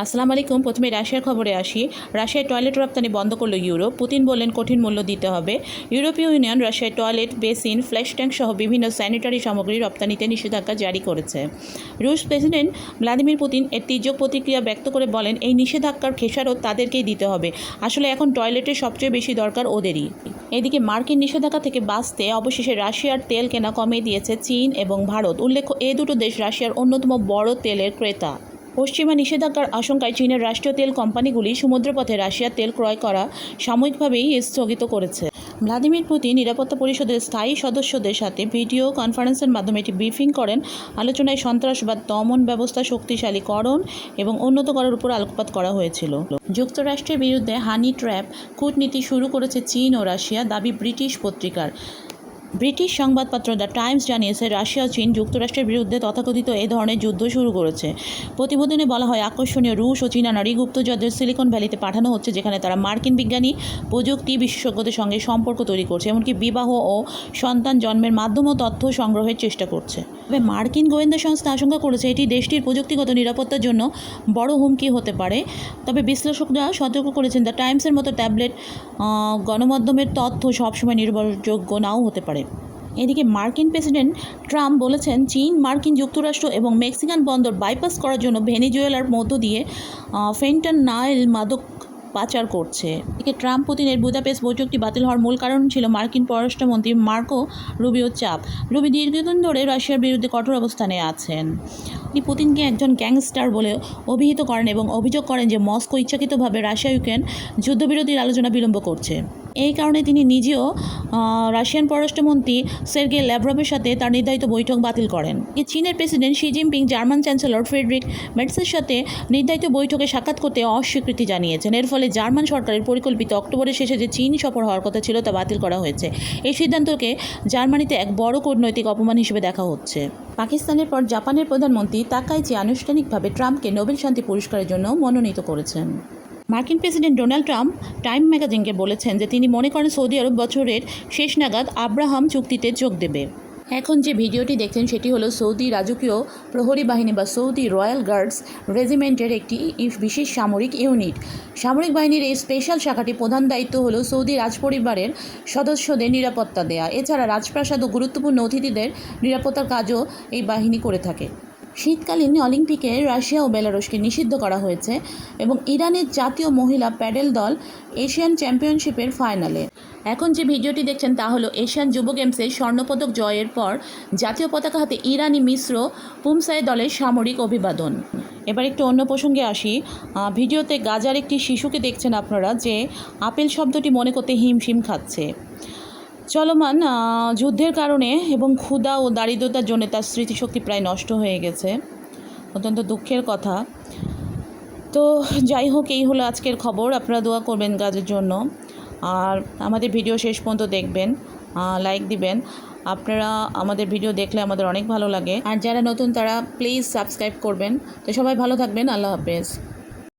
আসসালামু আলাইকুম প্রথমে রাশিয়ার খবরে আসি। রাশিয়ায় টয়লেট রপ্তানি বন্ধ করল ইউরোপ। পুতিন বললেন, কঠিন মূল্য দিতে হবে। ইউরোপীয় ইউনিয়ন রাশিয়ায় টয়লেট, বেসিন, ফ্ল্যাশ ট্যাঙ্ক সহ বিভিন্ন স্যানিটারি সামগ্রী রপ্তানিতে নিষেধাজ্ঞা জারি করেছে। রুশ প্রেসিডেন্ট ভ্লাদিমির পুতিন এর তীর্যক প্রতিক্রিয়া ব্যক্ত করে বলেন, এই নিষেধাজ্ঞার খেসারত তাদেরকেই দিতে হবে। আসলে এখন টয়লেটের সবচেয়ে বেশি দরকার ওদেরই। এদিকে মার্কিন নিষেধাজ্ঞা থেকে বাঁচতে অবশেষে রাশিয়ার তেল কেনা কমিয়ে দিয়েছে চীন এবং ভারত। উল্লেখ্য, এ দুটো দেশ রাশিয়ার অন্যতম বড় তেলের ক্রেতা। পশ্চিমা নিষেধাজ্ঞার আশঙ্কায় চীনের রাষ্ট্রীয় তেল কোম্পানিগুলি সমুদ্রপথে রাশিয়ার তেল ক্রয় করা সাময়িকভাবেই স্থগিত করেছে। ভ্লাদিমির পুতিন নিরাপত্তা পরিষদের স্থায়ী সদস্যদের সাথে ভিডিও কনফারেন্সের মাধ্যমে এটি ব্রিফিং করেন। আলোচনায় সন্ত্রাসবাদ, দমন ব্যবস্থা শক্তিশালীকরণ এবং উন্নত করার উপর আলোকপাত করা হয়েছিল। যুক্তরাষ্ট্রের বিরুদ্ধে হানি ট্র্যাপ কূটনীতি শুরু করেছে চীন ও রাশিয়া, দাবি ব্রিটিশ পত্রিকার। ব্রিটিশ সংবাদপত্র দ্য টাইমস জানিয়েছে, রাশিয়া, চীন যুক্তরাষ্ট্রের বিরুদ্ধে তথাকথিত এ ধরনের যুদ্ধ শুরু করেছে। প্রতিবেদনে বলা হয়, আকর্ষণীয় রুশ ও চীনা নারী গুপ্তচরদের সিলিকন ভ্যালিতে পাঠানো হচ্ছে, যেখানে তারা মার্কিন বিজ্ঞানী, প্রযুক্তি বিশেষজ্ঞদের সঙ্গে সম্পর্ক তৈরি করছে, এমনকি বিবাহ ও সন্তান জন্মের মাধ্যমেও তথ্য সংগ্রহের চেষ্টা করছে। তবে মার্কিন গোয়েন্দা সংস্থা আশঙ্কা করেছে, এটি দেশটির প্রযুক্তিগত নিরাপত্তার জন্য বড় হুমকি হতে পারে। তবে বিশ্লেষকরা সতর্ক করেছেন, দ্য টাইমসের মতো ট্যাবলেট গণমাধ্যমের তথ্য সবসময় নির্ভরযোগ্য নাও হতে পারে। এদিকে মার্কিন প্রেসিডেন্ট ট্রাম্প বলেছেন, চীন, মার্কিন যুক্তরাষ্ট্র এবং মেক্সিকান বন্দর বাইপাস করার জন্য ভেনিজুয়েলার মধ্য দিয়ে ফেন্টন নাইল মাদক পাচার করছে। এদিকে ট্রাম্প পুতিনের বুদাপেস্ট বৈঠকটি বাতিল হওয়ার মূল কারণ ছিল মার্কিন পররাষ্ট্রমন্ত্রী মার্কো রুবিওর চাপ। রুবি দীর্ঘদিন ধরে রাশিয়ার বিরুদ্ধে কঠোর অবস্থানে আছেন। তিনি পুতিনকে একজন গ্যাংস্টার বলে অভিহিত করেন এবং অভিযোগ করেন যে মস্কো ইচ্ছাকৃতভাবে রাশিয়া ইউক্রেন যুদ্ধবিরতির আলোচনা বিলম্ব করছে। এই কারণে তিনি নিজেও রাশিয়ান পররাষ্ট্রমন্ত্রী সের্গে ল্যাভরভের সাথে তার নির্ধারিত বৈঠক বাতিল করেন। চীনের president Xi Jinping, German chancellor Friedrich মেটসের সাথে নির্ধারিত বৈঠকে সাক্ষাৎ করতে অস্বীকৃতি জানিয়েছেন। এর ফলে জার্মান সরকারের পরিকল্পিত অক্টোবরের শেষে যে চীন সফর হওয়ার কথা ছিল তা বাতিল করা হয়েছে। এই সিদ্ধান্তকে জার্মানিতে এক বড় কূটনৈতিক অপমান হিসেবে দেখা হচ্ছে। পাকিস্তানের পর জাপানের প্রধানমন্ত্রী তাকাইচি আনুষ্ঠানিকভাবে ট্রাম্পকে নোবেল শান্তি পুরস্কারের জন্য মনোনীত করেছেন। মার্কিন প্রেসিডেন্ট ডোনাল্ড ট্রাম্প টাইম ম্যাগাজিনকে বলেছেন যে তিনি মনে করেন সৌদি আরব বছরের শেষ নাগাদ আব্রাহাম চুক্তিতে যোগ দেবে। এখন যে ভিডিওটি দেখছেন সেটি হলো সৌদি রাজকীয় প্রহরী বাহিনী বা সৌদি রয়্যাল গার্ডস রেজিমেন্টের একটি বিশেষ সামরিক ইউনিট। সামরিক বাহিনীর এই স্পেশাল শাখাটি প্রধান দায়িত্ব হলো সৌদি রাজপরিবারের সদস্যদের নিরাপত্তা দেয়া। এছাড়া রাজপ্রাসাদ ও গুরুত্বপূর্ণ অতিথিদের নিরাপত্তার কাজও এই বাহিনী করে থাকে। শীতকালীন অলিম্পিকে রাশিয়া ও বেলারুশকে নিষিদ্ধ করা হয়েছে এবং ইরানের জাতীয় মহিলা প্যাডেল দল এশিয়ান চ্যাম্পিয়নশিপের ফাইনালে। এখন যে ভিডিওটি দেখছেন তা হলো এশিয়ান যুব গেমসে স্বর্ণপদক জয়ের পর জাতীয় পতাকা হাতে ইরানি মিশ্র পুমসাই দলের সামরিক অভিবাদন। এবার একটু অন্য প্রসঙ্গে আসি। ভিডিওতে গাজার একটি শিশুকে দেখছেন আপনারা যে আপেল শব্দটি মনে করতে হিমশিম খাচ্ছে। চলমান যুদ্ধের কারণে এবং ক্ষুধা ও দারিদ্রতার জন্য তার স্মৃতিশক্তি প্রায় নষ্ট হয়ে গেছে। অত্যন্ত দুঃখের কথা। তো যাই হোক, এই হলো আজকের খবর। আপনারা দোয়া করবেন কাজের জন্য। আর আমাদের ভিডিও শেষ পর্যন্ত দেখবেন লাইক দিবেন। আপনারা আমাদের ভিডিও দেখলে আমাদের অনেক ভালো লাগে। আর যারা নতুন, তারা প্লিজ সাবস্ক্রাইব করবেন। তো সবাই ভালো থাকবেন। আল্লাহ হাফেজ।